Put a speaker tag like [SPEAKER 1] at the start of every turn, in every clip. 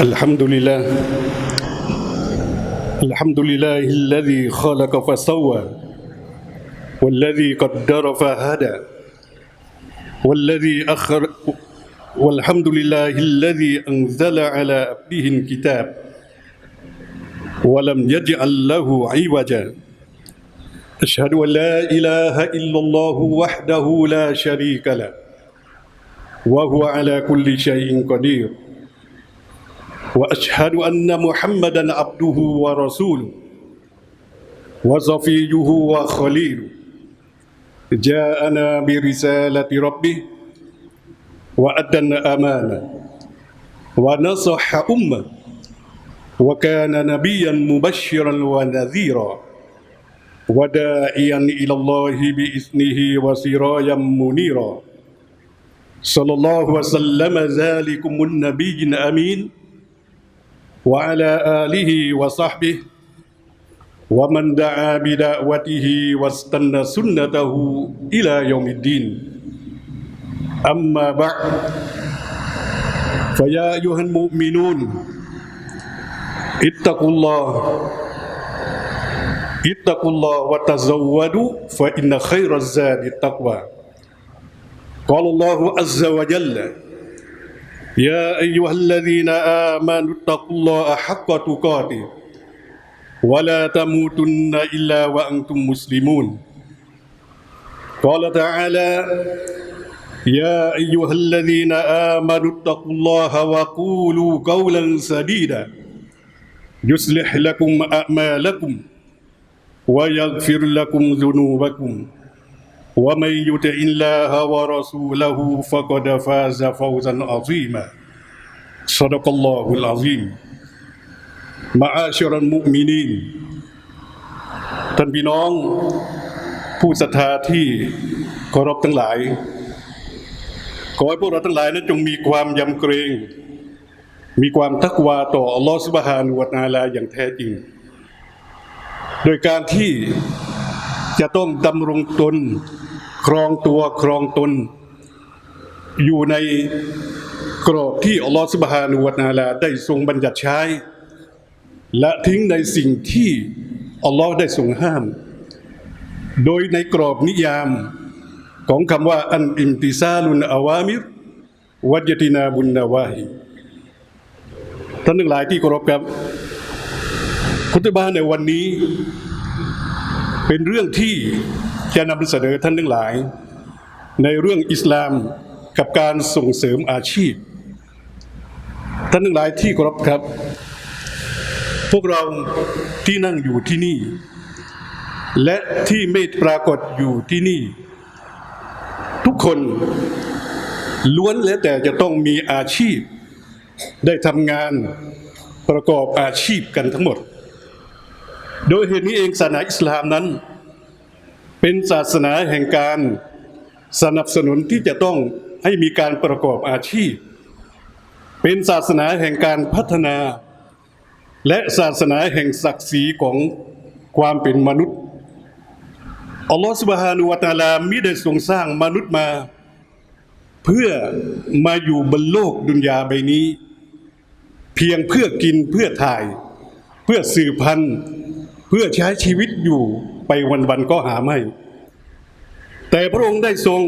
[SPEAKER 1] الحمد لله. الحمد لله الذي خلق فسوى والذي قدر فهدى والذي أخر والحمد لله الذي أنزل على عبده الكتاب ولم يجعل له عوجا. أشهد أن لا إله إلا الله وحده لا شريك له وهو على كل شيء قدير. وأشهد أن محمدا عبده ورسوله وصفيه وخليله. جاءنا برسالة ربه وأدى الأمانة ونصح أمة وكان نبيا مبشرا ونذيرا وداعيا إلى الله بإذنه وسرايا منيرا. صلى الله وسلم ذلكم النبي الأمين. وعلى آله وصحبه ومن دعا بدعوته واستنى سنته إلى يوم الدين. أما بعد فيا أيها المؤمنون اتقوا الله اتقوا الله وتزودوا فإن خير الزاد التقوى. قال الله عز وجل يا أيها الذين آمنوا اتقوا الله حق تقاته ولا تموتن إلا وأنتم مسلمون. قال تعالى يا أيها الذين آمنوا اتقوا الله وقولوا قولا سديدا. يصلح لكم أعمالكم ويغفر لكم ذنوبكم. ومن يطع الله ورسوله فقد فاز فوزا عظيما صدق الله العظيم معاشر المؤمنين ท่านพี่น้องผู้ศรัทธาที่เคารพทั้งหลาย ขอให้พวกเราทั้งหลายนั้นจงมีความยำเกรง มีความทักวาต่ออัลลอฮฺสุบฮานุวะตะอาลาอย่างแท้จริง โดยการที่จะต้องดำรงตน ครองตัวครองตน อยู่ในกรอบที่อัลลอฮฺสุบฮานุวะตาลาได้ทรงบัญญัติใช้ และทิ้งในสิ่งที่อัลลอฮ์ได้ทรงห้าม โดยในกรอบนิยามของคำว่าอันอิมติซาลุนอาวามิรวัจตินาบุนนาวาฮิท่านทั้งหลายที่เคารพครับคุตบาในวันนี้ เป็นเรื่องที่ จะนำเสนอท่านทั้งหลาย ในเรื่องอิสลามกับการส่งเสริมอาชีพ ท่านทั้งหลายที่เคารพครับ พวกเราที่นั่งอยู่ที่นี่ และที่ไม่ปรากฏอยู่ที่นี่ ทุกคนล้วนแล้วแต่จะต้องมีอาชีพ ได้ทำงานประกอบอาชีพกันทั้งหมด โดยเหตุนี้เองศาสนาอิสลามนั้น เป็นศาสนาแห่งการสนับสนุนที่จะต้องให้มีการประกอบอาชีพ เป็นศาสนาแห่งการพัฒนา และศาสนาแห่งศักดิ์ศรีของความเป็นมนุษย์อัลลอฮฺสุบฮานุวะตะอาลามิได้ทรงสร้างมนุษย์มา เพื่อมาอยู่บนโลกดุนยาใบนี้ เพียงเพื่อกินเพื่อถ่าย เพื่อสืบพันธุ์ เพื่อใช้ชีวิตอยู่ ไปวันๆก็หาไม่ แต่พระองค์ได้ทรง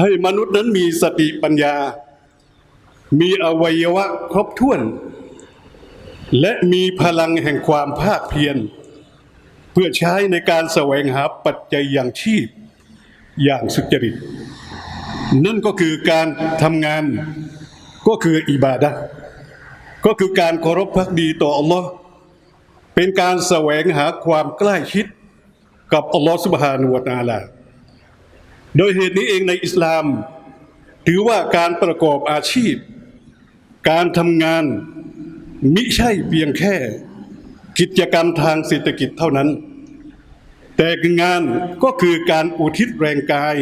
[SPEAKER 1] ให้มนุษย์นั้นมีสติปัญญา มีอวัยวะครบถ้วน และมีพลังแห่งความภาคเพียร เพื่อใช้ในการแสวงหาปัจจัยอย่างชีพอย่างสุจริต นั่นก็คือการทำงานก็คืออิบาดะก็คือการเคารพพักดีต่ออัลลอฮ์ เป็นการแสวงหาความใกล้ชิดกับอัลลอฮ์สุบฮานุวะตาลาโดยเหตุนี้เองในอิสลาม ถือว่าการประกอบอาชีพ การทำงานมิใช่เพียงแค่ กิจกรรมทางเศรษฐกิจเท่านั้น แต่งานก็คือการอุทิศแรงกาย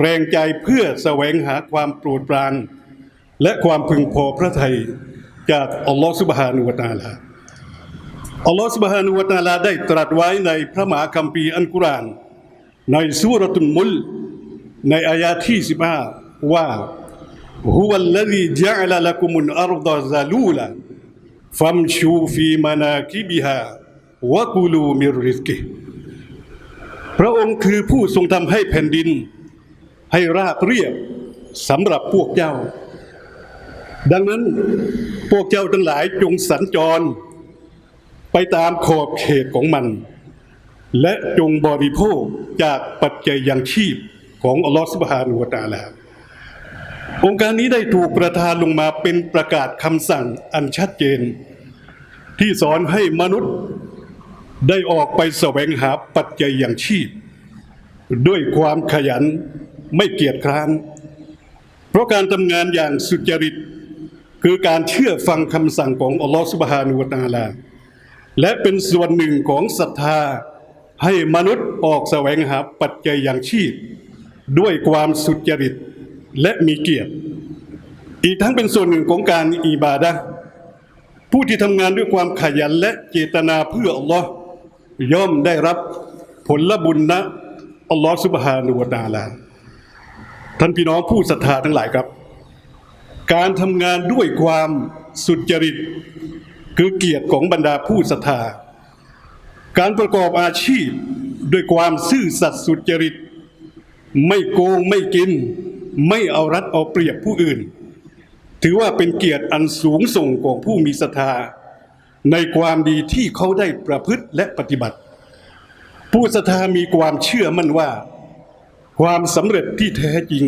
[SPEAKER 1] แรงใจเพื่อแสวงหาความโปรดปราน และความพึงพอพระทัยจากอัลลอฮฺสุบฮานุวะตาลา อัลลอฮฺ سبحانه และ تعالى ได้ตรัสไว้ในพระมหาคัมภีร์อัลกุรอาน ในสุรตุลมุล ในอายาที่15ว่า هو الذي جعل لكم الأرض ذلولا فامشوا في مناكبها وكلوا من رزقه พระองค์คือผู้ทรงทำให้แผ่นดิน ให้ราบเรียบสำหรับพวกเจ้า ดังนั้นพวกเจ้าทั้งหลายจงสัญจร ไปตามขอบเขตของมัน และจงบริโภคจากปัจจัยยังชีพของอัลลอฮฺสุบฮานุวะตาลาองค์การนี้ได้ถูกประทานลงมาเป็นประกาศคำสั่งอันชัดเจน ที่สอนให้มนุษย์ได้ออกไปแสวงหาปัจจัยอย่างชีพ ด้วยความขยันไม่เกียจคร้าน เพราะการทำงานอย่างสุจริต คือการเชื่อฟังคำสั่งของอัลลอฮฺสุบฮานุวะตาลา และเป็นส่วนหนึ่งของศรัทธาให้มนุษย์ออกแสวงหาปัจจัยอย่างชีพ ด้วยความสุจริตและมีเกียรติ อีกทั้งเป็นส่วนหนึ่งของการอิบาดะผู้ที่ทำงานด้วยความขยันและเจตนาเพื่ออัลลอฮ์ย่อมได้รับผลบุญนะอัลลอฮ์สุบฮานุวะตาลาท่านพี่น้องผู้ศรัทธาทั้งหลายครับ การทำงานด้วยความสุจริต คือเกียรติของบรรดาผู้ศรัทธา การประกอบอาชีพด้วยความซื่อสัตย์สุจริต ไม่โกงไม่กิน ไม่เอารัดเอาเปรียบผู้อื่น ถือว่าเป็นเกียรติอันสูงส่งของผู้มีศรัทธา ในความดีที่เขาได้ประพฤติและปฏิบัติ ผู้ศรัทธามีความเชื่อมั่นว่า ความสำเร็จที่แท้จริง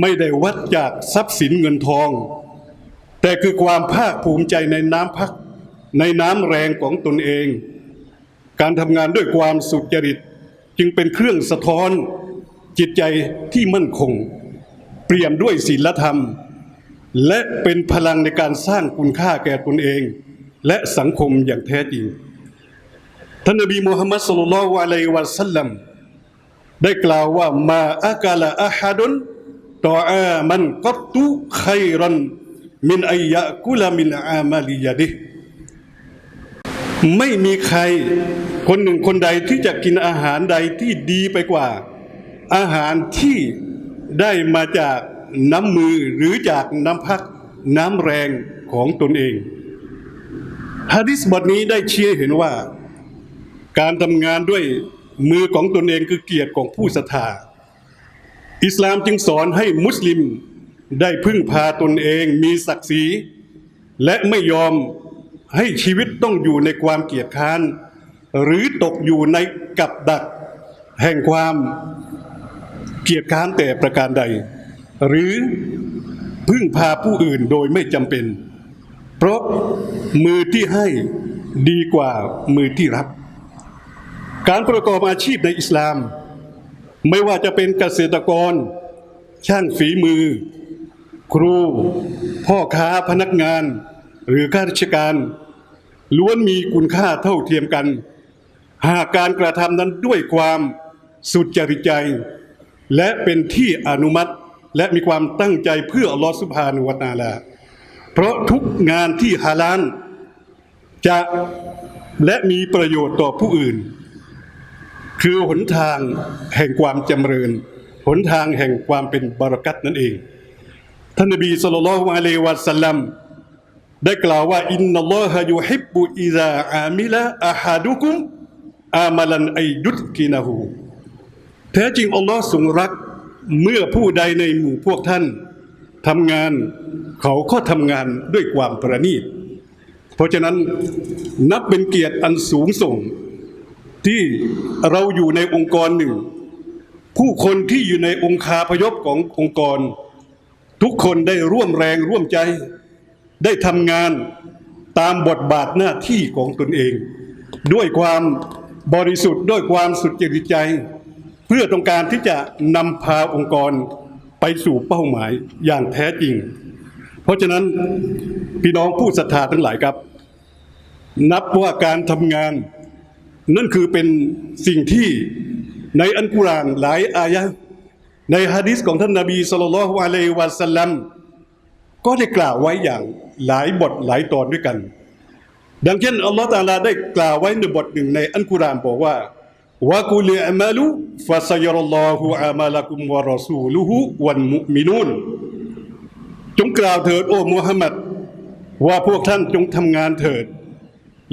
[SPEAKER 1] ไม่ได้วัดจากทรัพย์สินเงินทอง แต่คือความภาคภูมิใจในน้ำพักในน้ำแรงของตนเอง การทำงานด้วยความสุจริต จึงเป็นเครื่องสะท้อนจิตใจที่มั่นคง เปี่ยมด้วยศีลธรรม และเป็นพลังในการสร้างคุณค่าแก่ตนเอง และสังคมอย่างแท้จริง ท่านนบีมูฮัมมัดสุลลัลลอฮุอะลัยวะสัลลัมได้กล่าวว่ามาอากาลาอะฮัดุนต่ออามันกัตตุขัยรัน มินอัยะกุลามินอามาลิยะดิไม่มีใครคนหนึ่งคนใดที่จะกินอาหารใดที่ดีไปกว่า อาหารที่ได้มาจากน้ำมือหรือจากน้ำพักน้ำแรงของตนเองฮะดิษบทนี้ได้เชี้ให้เห็นว่า การทำงานด้วยมือของตนเองคือเกียรติของผู้ศรัทธา อิสลามจึงสอนให้มุสลิม ได้พึ่งพาตนเองมีศักดิ์ศรีและไม่ยอมให้ชีวิตต้องอยู่ในความเกียจค้าน หรือตกอยู่ในกับดัก แห่งความเกียจค้านแต่ประการใด หรือพึ่งพาผู้อื่นโดยไม่จำเป็น เพราะมือที่ให้ดีกว่ามือที่รับ การประกอบอาชีพในอิสลาม ไม่ว่าจะเป็นเกษตรกร ช่างฝีมือ ครู พ่อค้าพนักงาน หรือข้าราชการ ล้วนมีคุณค่าเท่าเทียมกัน หากการกระทำนั้นด้วยความสุดจริตใจ และเป็นที่อนุมัติและมีความตั้งใจเพื่ออัลลอฮฺสุบฮานุวะตะอาลา เพราะทุกงานที่ฮาลาลจะและมีประโยชน์ต่อผู้อื่น คือหนทางแห่งความจำเริญ หนทางแห่งความเป็นบารักัตนั่นเอง ท่านนบีสุลต่านละฮ์อะลัยวะสัลลัมได้กล่าวว่าอินนัลลอฮะยุฮิบบุอิซาอามิละอะฮัดุกุมอามัลันไอยุดกินะฮูแท้จริงอัลลอฮ์ทรงรักเมื่อผู้ใดในหมู่พวกท่านทำงานเขาก็ทำงานด้วยความประณีต เพราะฉะนั้นนับเป็นเกียรติอันสูงส่ง ที่เราอยู่ในองค์กรหนึ่ง ผู้คนที่อยู่ในองค์คาพยพขององค์กร ทุกคนได้ร่วมแรงร่วมใจ ได้ทำงานตามบทบาทหน้าที่ของตนเอง ด้วยความบริสุทธิ์ด้วยความสุจริตใจ เพื่อต้องการที่จะนำพาองค์กรไปสู่เป้าหมายอย่างแท้จริง เพราะฉะนั้นพี่น้องผู้ศรัทธาทั้งหลายครับ นับว่าการทำงาน นั่นคือเป็นสิ่งที่ในอันกุรานหลายอายะห์ ในฮะดิษของท่านนาบีสุลต่านละฮ์อะลัยวะสัลลัมก็ได้กล่าวไว้อย่างหลายบทหลายตอนด้วยกัน ดังเช่นอัลลอฮฺตะอาลาได้กล่าวไว้ในบทหนึ่งในอัลกุรานบอกว่าวะกุลิอามาลุฟะซัยรัลลอฮุอามาลักุมวะรอซูลุฮุวันมุมินูนจงกล่าวเถิดโอ้มูฮัมมัดว่าพวกท่านจงทำงานเถิด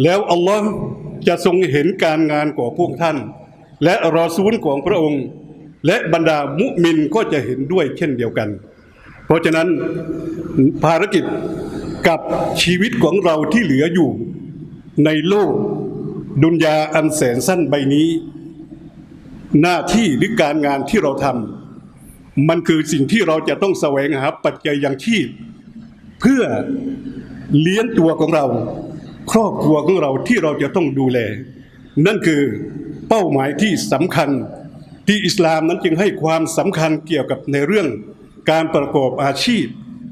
[SPEAKER 1] แล้วอัลลอฮ์จะทรงเห็นการงานของพวกท่าน และรอซูลของพระองค์ และบรรดามุมินก็จะเห็นด้วยเช่นเดียวกัน เพราะฉะนั้นภารกิจกับชีวิตของเราที่เหลืออยู่ในโลกดุนยาอันแสนสั้นใบนี้ หน้าที่หรือการงานที่เราทำมันคือสิ่งที่เราจะต้องแสวงหาปัจจัยยังชีพ เพื่อเลี้ยงตัวของเรา ครอบครัวของเราที่เราจะต้องดูแล นั่นคือเป้าหมายที่สำคัญ ที่อิสลามนั้นจึงให้ความสำคัญเกี่ยวกับในเรื่องการประกอบอาชีพ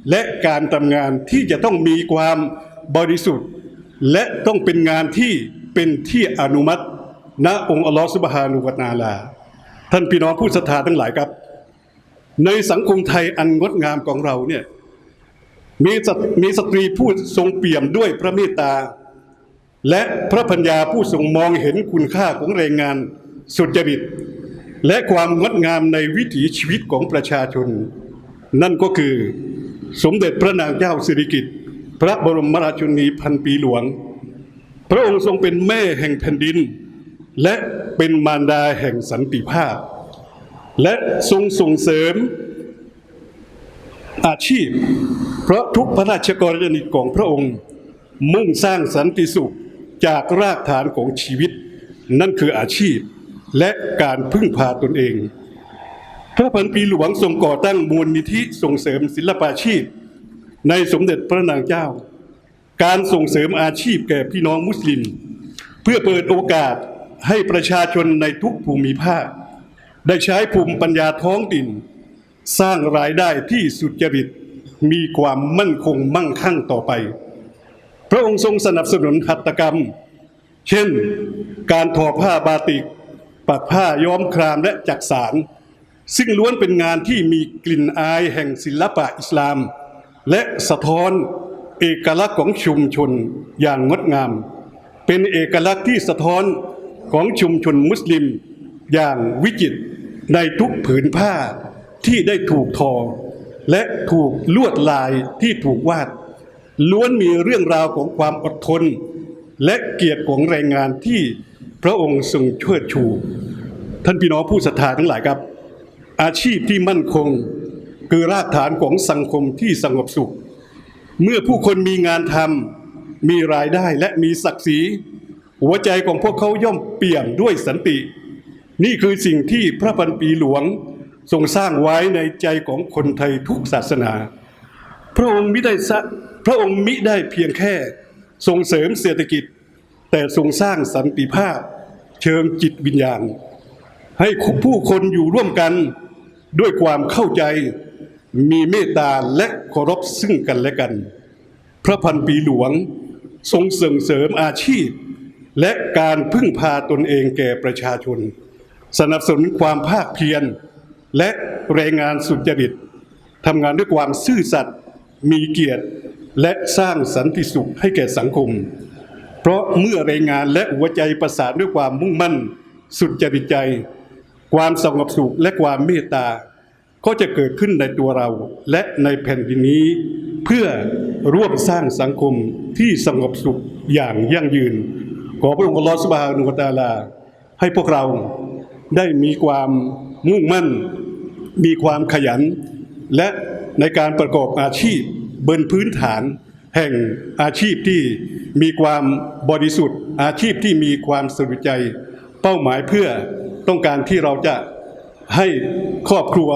[SPEAKER 1] และการทำงานที่จะต้องมีความบริสุทธิ์ และต้องเป็นงานที่เป็นที่อนุมัติณองค์อัลลอฮฺสุบฮานุวะตาลา ท่านพี่น้องผู้ศรัทธาทั้งหลายครับ ในสังคมไทยอันงดงามของเราเนี่ยมีสตมีสตรีผู้ทรงเปี่ยมด้วยพระเมตตา และพระปัญญาผู้ทรงมองเห็นคุณค่าของแรงงานสุจริต และความงดงามในวิถีชีวิตของประชาชน นั่นก็คือสมเด็จพระนางเจ้าสิริกิติ์พระบรมราชชนนีพันปีหลวง พระองค์ทรงเป็นแม่แห่งแผ่นดิน และเป็นมารดาแห่งสันติภาพ และทรงส่งเสริมอาชีพ เพราะทุกพระราชกรณียกิจของพระองค์ มุ่งสร้างสันติสุขจากรากฐานของชีวิต นั่นคืออาชีพ และการพึ่งพาตนเอง พระพันปีหลวงทรงก่อตั้งมูลนิธิส่งเสริมศิลปาชีพ ในสมเด็จพระนางเจ้า การส่งเสริมอาชีพแก่พี่น้องมุสลิม เพื่อเปิดโอกาสให้ประชาชนในทุกภูมิภาค ได้ใช้ภูมิปัญญาท้องถิ่น สร้างรายได้ที่สุจริตมีความมั่นคงมั่งคั่งต่อไป พระองค์ทรงสนับสนุนหัตถกรรม เช่น การทอผ้าบาติก ปักผ้าย้อมครามและจักสาร ซึ่งล้วนเป็นงานที่มีกลิ่นอายแห่งศิลปะอิสลาม และสะท้อนเอกลักษณ์ของชุมชนอย่างงดงาม เป็นเอกลักษณ์ที่สะท้อนของชุมชนมุสลิมอย่างวิจิตรในทุกผืนผ้าที่ได้ถูกทอ และถูกลวดลายที่ถูกวาด ล้วนมีเรื่องราวของความอดทน และเกียรติของแรงงานที่ พระองค์ทรงเชิดชู ท่านพี่น้องผู้ศรัทธาทั้งหลายครับ อาชีพที่มั่นคงคือรากฐานของสังคมที่สงบสุข เมื่อผู้คนมีงานทำมีรายได้และมีศักดิ์ศรีหัวใจของพวกเขาย่อมเปี่ยมด้วยสันติ นี่คือสิ่งที่พระพันปีหลวงทรงสร้างไว้ในใจของคนไทยทุกศาสนา พระองค์มิได้พระองค์มิได้เพียงแค่ส่งเสริมเศรษฐกิจ แต่ทรงสร้างสันติภาพเชิงจิตวิญญาณ ให้ผู้คนอยู่ร่วมกันด้วยความเข้าใจมีเมตตาและเคารพซึ่งกันและกัน พระพันปีหลวงทรงส่งเสริมอาชีพ และการพึ่งพาตนเองแก่ประชาชน สนับสนุนความภาคเพียรและแรงงานสุจริตทำงานด้วยความซื่อสัตย์มีเกียรติ และสร้างสันติสุขให้แก่สังคม เพราะเมื่อแรงงานและหัวใจประสานด้วยความมุ่งมั่น สุจริตใจ ความสงบสุขและความเมตตา ก็จะเกิดขึ้นในตัวเรา และในแผ่นดินนี้ เพื่อร่วมสร้างสังคมที่สงบสุขอย่างยั่งยืน ขอพระองค์ลอสบฮานุวะตาลา ให้พวกเราได้มีความมุ่งมั่น มีความขยัน และในการประกอบอาชีพบนพื้นฐานแห่งอาชีพที่ มีความบริสุทธิ์อาชีพที่มีความสรุใจ เป้าหมายเพื่อต้องการที่เราจะให้ครอบครัว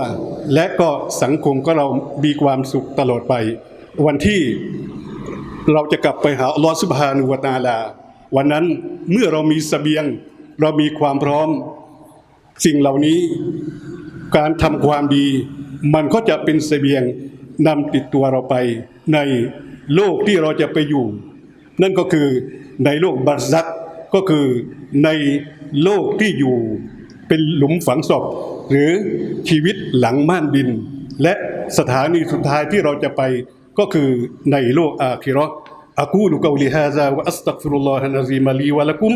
[SPEAKER 1] และก็สังคมก็เรามีความสุขตลอดไป วันที่เราจะกลับไปหาลอสุบฮานุวตาลา วันนั้นเมื่อเรามีเสบียง เรามีความพร้อม สิ่งเหล่านี้การทำความดี มันก็จะเป็นเสบียงนำติดตัวเราไปในโลกที่เราจะไปอยู่ นั่นก็คือในโลกบัรซักก็คือในโลกที่อยู่เป็นหลุมฝังศพ หรือชีวิตหลังม่านดิน และสถานีสุดท้ายที่เราจะไปก็คือในโลกอาคิเราะห์ أقول قولي هذا وأستغفر الله العظيم لي ولكم